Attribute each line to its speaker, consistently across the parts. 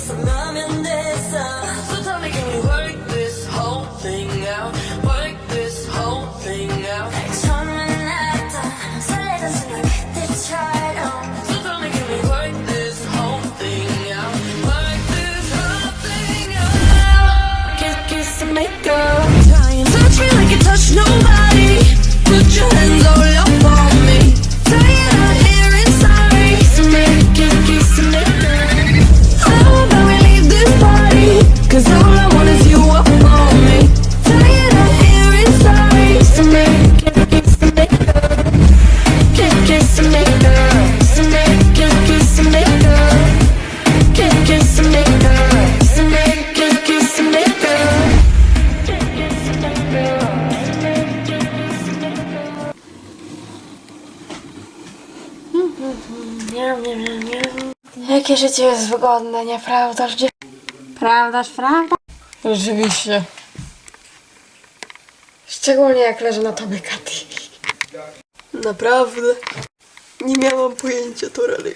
Speaker 1: 있었나면 됐어 So tell me can we work this whole thing out Work this whole thing out 처음 만났던 설레던 순간 그때처럼 So tell me can we work this whole thing out Work this whole thing out Kiss, kiss and make up Try and touch me like you touch nobody Put your hands
Speaker 2: Jakie życie jest wygodne, nieprawdaż?
Speaker 3: Prawdaż, prawda?
Speaker 2: Rzeczywiście. Szczególnie jak leży na tobie Katy. Naprawdę. Nie miałam pojęcia, to rally.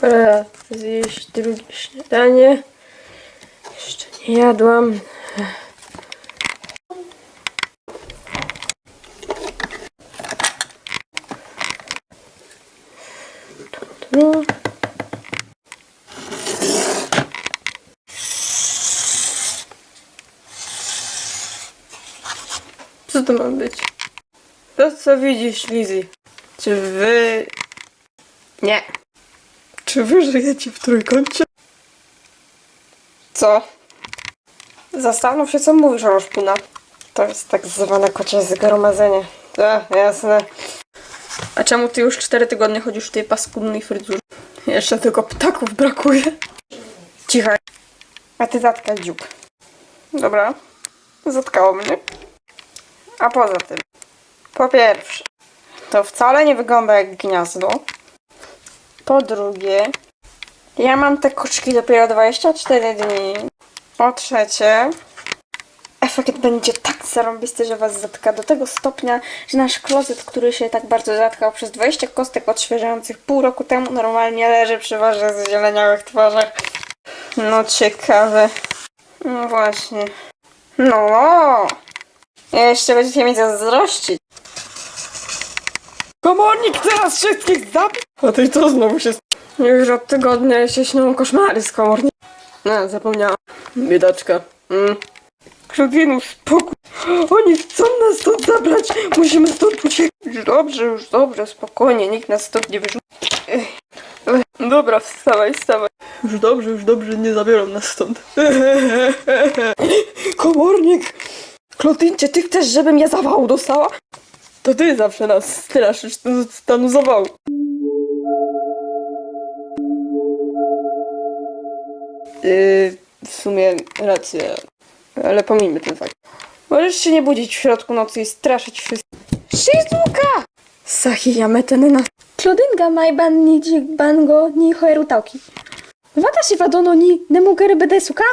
Speaker 2: Pora zjeść drugie śniadanie. Jeszcze nie jadłam. No. Co to ma być? To co widzisz, Lizzy? Czy wy... Nie. Czy wy żyjecie w trójkącie? Co? Zastanów się, co mówisz, Roszpuna. To jest tak zwane kocie zgromadzenie. Tak, jasne. A czemu ty już cztery tygodnie chodzisz w tej paskudnej fryzurze? Jeszcze tylko ptaków brakuje. Cichaj. A ty zatkaj dziób. Dobra. Zatkało mnie. A poza tym. Po pierwsze, to wcale nie wygląda jak gniazdo. Po drugie, ja mam te koczki dopiero 24 dni. Po trzecie, efekt będzie tak zarąbisty, że was zatka do tego stopnia, że nasz klozet, który się tak bardzo zatkał przez 20 kostek odświeżających pół roku temu, normalnie leży przy waszych zzieleniałych twarzach. No ciekawe. No właśnie. No. Jeszcze będziecie mi zazdrościć. Komornik teraz wszystkich zabił! A ty co znowu się... Już od tygodnia się śnią koszmary z komornik. No, zapomniałam. Biedaczka. Mm. Spokój. Oni chcą nas stąd zabrać. Musimy stąd uciekać. Już dobrze, już dobrze, spokojnie. Nikt nas stąd nie wyrzuci. Dobra, wstawaj, wstawaj. Już dobrze, już dobrze, nie zabiorą nas stąd. Komornik! Klotyncie, ty chcesz, żebym ja zawału dostała? To ty zawsze nas straszysz stanu zawału. Yy, w sumie rację, ale pomijmy ten fakt. Możesz się nie budzić w środku nocy i straszyć wszystkich. Shizuka! Sahi
Speaker 4: yametenena. Klodynga majban ni jigbango ni
Speaker 2: hoerutauki. Watashi wa dono ni nemugeru
Speaker 4: bedesuka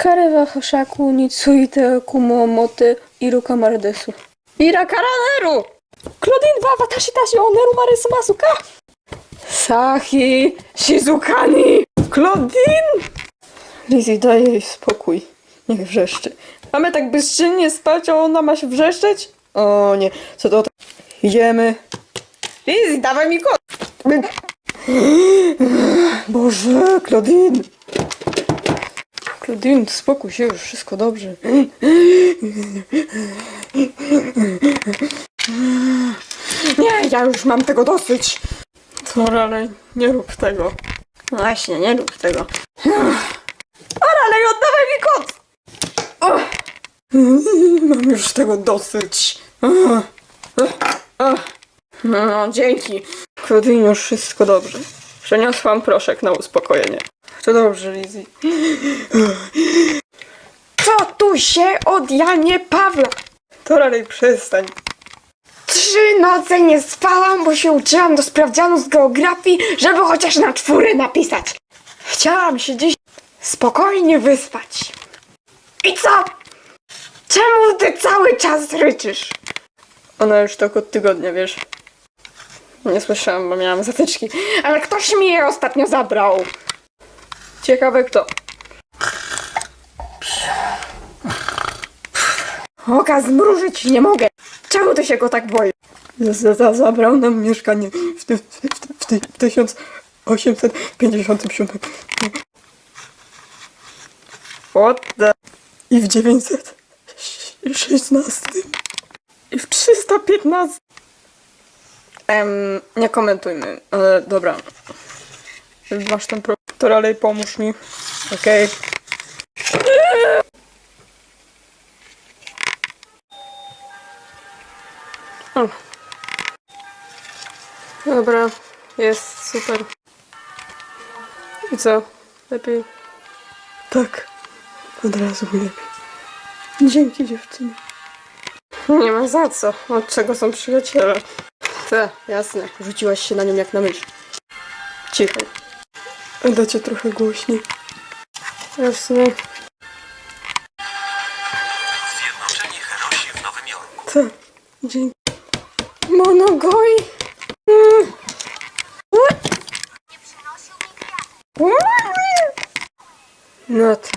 Speaker 4: Kary wa Hoshaku Nitsuite Kumomoty Iruka Marudesu. Ira Karaneru! Claudine wa Watashi Tashi Oneru Marysu Masuka!
Speaker 2: Sahi Shizukani! Claudine! Lizzie, daj jej spokój. Niech wrzeszczy. Mamy tak bezczynnie spać, a ona ma się wrzeszczeć? O nie, co to tak? Jemy. Lizzie, dawaj mi kot! Boże, Claudine! Claudine, spokój się, już wszystko dobrze. Nie, ja już mam tego dosyć. Co, ale nie rób tego. Właśnie, nie rób tego. Ale oddawaj mi kot! Mam już tego dosyć. No, dzięki. Claudine, już wszystko dobrze. Przeniosłam proszek na uspokojenie. To dobrze, Lizzie. Co tu się od Janie Pawla? To raczej przestań. Trzy noce nie spałam, bo się uczyłam do sprawdzianu z geografii, żeby chociaż na czwóry napisać. Chciałam się dziś spokojnie wyspać. I co? Czemu ty cały czas ryczysz? Ona już tak od tygodnia, wiesz. Nie słyszałam, bo miałam zatyczki. Ale ktoś mi je ostatnio zabrał. Ciekawe kto. Oka zmrużyć nie mogę. Czemu ty się go tak boisz? Z- za- Zabrał nam mieszkanie w tym, w, tym- w, tym- w 1857. What the... I w 916. I w 315. Em, nie komentujmy, ale dobra. Masz ten pro... To dalej pomóż mi. Okej. O. Dobra, jest super. I co? Lepiej? Tak. Od razu lepiej. Dzięki dziewczyny. Nie ma za co. Od czego są przyjaciele? Te, jasne. Rzuciłaś się na nią jak na mysz. Cicho. Dacie trochę głośniej. Jasne.
Speaker 5: Zjednoczenie Herosi w Nowym Jorku.
Speaker 2: Te. Dzięki. Monogoi. Mm. No ty.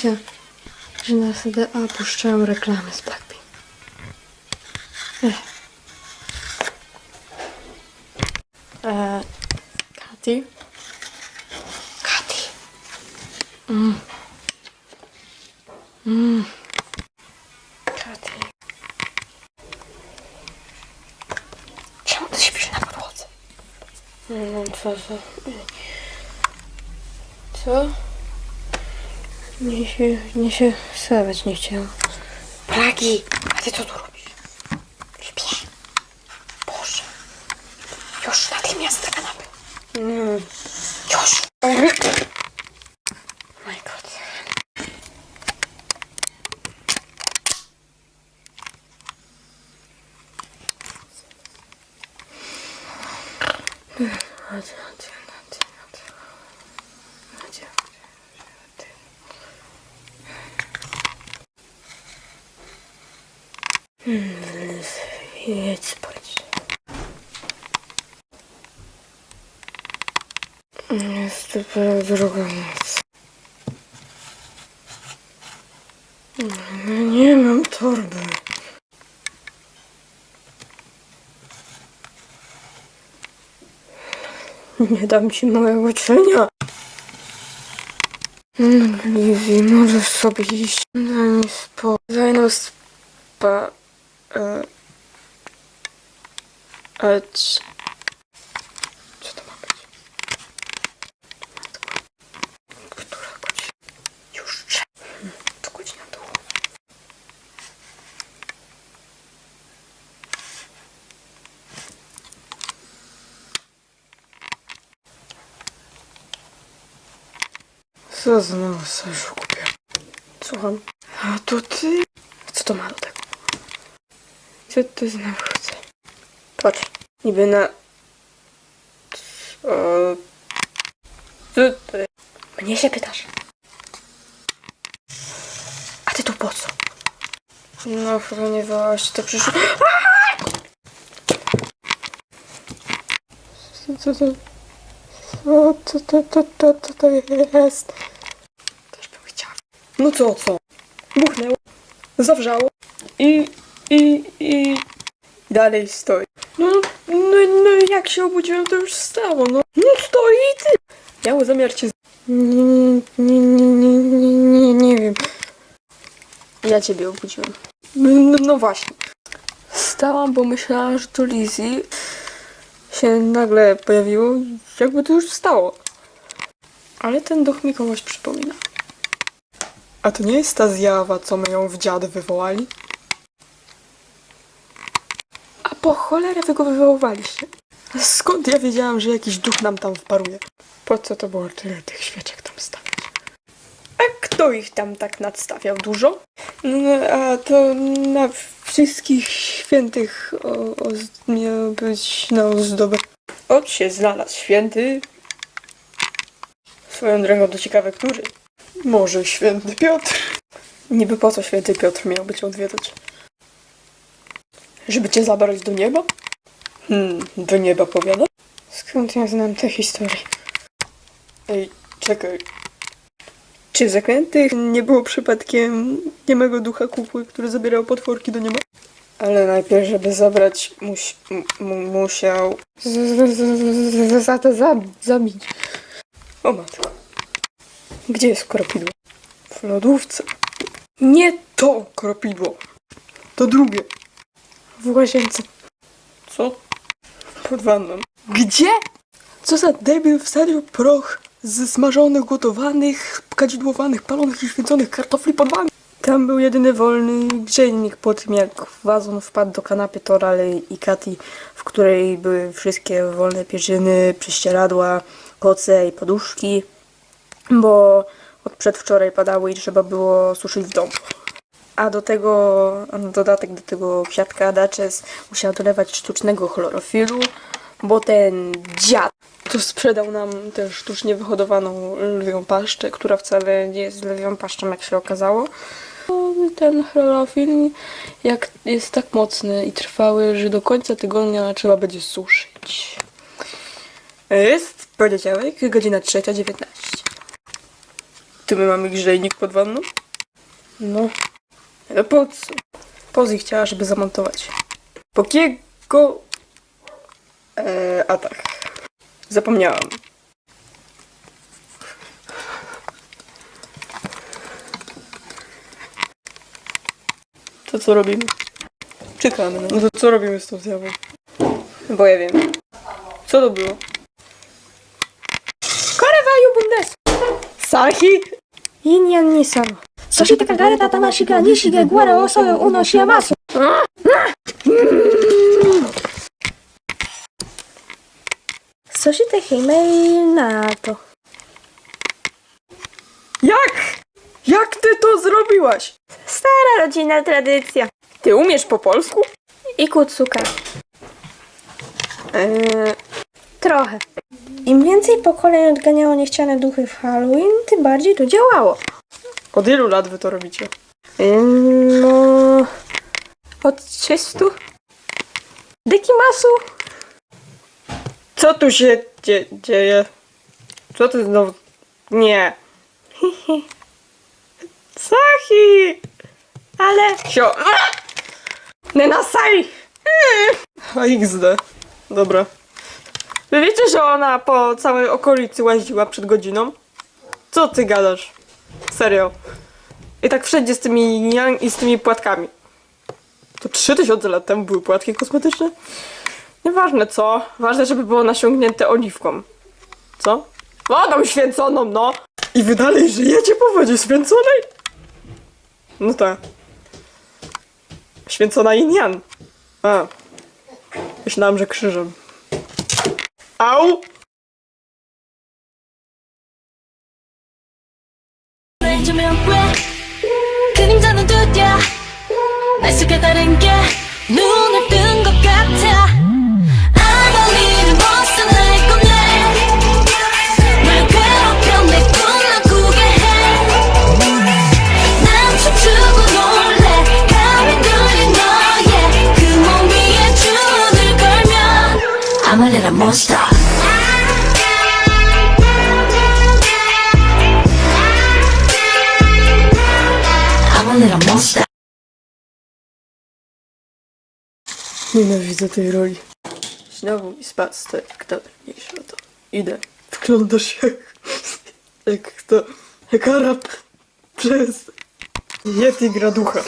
Speaker 3: Pojęcia, że na CDA puszczają reklamy z Blackpink. Ech. Eee, Katy? Katy. Mm. Mm. Katy. Czemu ty śpisz na podłodze?
Speaker 2: No co, co? Co?
Speaker 3: Nie się, nie się wstawać nie chciałam.
Speaker 2: Pragi! A ty co tu robisz?
Speaker 3: Śpię. Boże. Już natychmiast na kanapę.
Speaker 2: Mm.
Speaker 3: Już. Oh my god.
Speaker 2: Jedź spać. Jest dopiero druga noc. No nie mam torby. Nie dam ci mojego cienia. No, Lizzie, możesz sobie iść. Daj mi spokój. Daj nam spa... E... C... Co to ma być? Która godzina? Już. Hmm, To godzina do Co znowu sobie kupię? Słucham. A to ty? Co to ma do tego? Co ty znowu chce? Patrz, niby na... Co... Co?
Speaker 3: Mnie się pytasz. A ty tu po co?
Speaker 2: No chyba nie wołałaś, to przyszło... Co to... Co to, to, to, to, to jest? Też bym chciała. No co, co? Buchnęło, zawrzało i, i, i dalej stoi. No, no, no jak się obudziłem, to już stało, no. No stoi i ty. Miało zamiar cię... Nie, nie, nie, nie, nie, nie, nie wiem. Ja ciebie obudziłem. No, no, no właśnie. Stałam, bo myślałam, że to Lizzie się nagle pojawiło, jakby to już stało. Ale ten duch mi kogoś przypomina. A to nie jest ta zjawa, co my ją w dziad wywołali? A po cholerę wy wywoływaliście? Skąd ja wiedziałam, że jakiś duch nam tam wparuje? Po co to było tyle tych świeczek tam stawiać? A kto ich tam tak nadstawiał? Dużo? No, a to na wszystkich świętych o, o, miało być na ozdobę. Ot się znalazł święty. Swoją drogą to ciekawe, który. Może święty Piotr. Niby po co święty Piotr miałby cię odwiedzać? Żeby cię zabrać do nieba? Hmm, do nieba powiada?
Speaker 3: Skąd ja znam tę historię?
Speaker 2: Ej, czekaj. Czy w zaklętych nie było przypadkiem niemego ducha kukły, który zabierał potworki do nieba? Ale najpierw, żeby zabrać, muś, musiał...
Speaker 3: Za to zab, zabić.
Speaker 2: O matko. Gdzie jest kropidło? W lodówce. Nie to kropidło. To drugie.
Speaker 3: W łazience.
Speaker 2: Co? Pod wanną. Gdzie? Co za debil wsadził proch ze smażonych, gotowanych, kadzidłowanych, palonych i święconych kartofli pod wanną? Tam był jedyny wolny grzejnik po tym, jak wazon wpadł do kanapy Torale i Kati, w której były wszystkie wolne pierzyny, prześcieradła, koce i poduszki, bo od przedwczoraj padały i trzeba było suszyć w domu. A do tego, na dodatek do tego kwiatka Duchess musiała dolewać sztucznego chlorofilu, bo ten dziad to sprzedał nam tę sztucznie wyhodowaną lwią paszczę, która wcale nie jest lwią paszczą, jak się okazało. No, Ten chlorofil jak jest tak mocny i trwały, że do końca tygodnia trzeba będzie suszyć. Jest poniedziałek, godzina 3.19. Tu my mamy grzejnik pod wanną? No. Po co? Pozy chciała, żeby zamontować. Pokiego... Eee, a tak. Zapomniałam. To co robimy? Czekamy. No to co robimy z tą zjawą? Bo ja wiem. Co to było? Karewaju bundes! Sahi!
Speaker 3: Yin Yang Nissan.
Speaker 4: Sositaka gareta tanashika nishiga guara osoyo unoshiyamasu. Soshite himei Naruto.
Speaker 2: Jak? Jak ty to zrobiłaś?
Speaker 4: Stara rodzinna tradycja.
Speaker 2: Ty umiesz po polsku?
Speaker 4: I kucuka.
Speaker 2: Eee,
Speaker 4: Trochę. Im więcej pokoleń odganiało niechciane duchy w Halloween, tym bardziej to działało
Speaker 2: od ilu lat wy to robicie?
Speaker 4: No... Od 300? Dekimasu?
Speaker 2: Co tu się dzie dzieje? Co ty znowu... Nie. Sahi!
Speaker 4: Ale...
Speaker 2: Sio... Nenasai! A XD. Dobra. Wy wiecie, że ona po całej okolicy łaziła przed godziną? Co ty gadasz? Serio. I tak wszędzie z tymi yang i z tymi płatkami. To 3000 lat temu były płatki kosmetyczne? Nieważne co. Ważne, żeby było nasiągnięte oliwką. Co? Wodą święconą, no! I wy dalej żyjecie po wodzie święconej? No tak. Święcona Yin A. Myślałam, że krzyżem. Au!
Speaker 1: 왼쪽면 왜? 그림자는 두려 날 속에 다른 게 눈을 뜬 I'm a little monster
Speaker 2: Nienawidzę tej roli. Znowu mi spadł. Kto mniejsza to? Idę. Wyglądasz jak... Jak to... Jak Arab. Przez... Yeti gra ducha.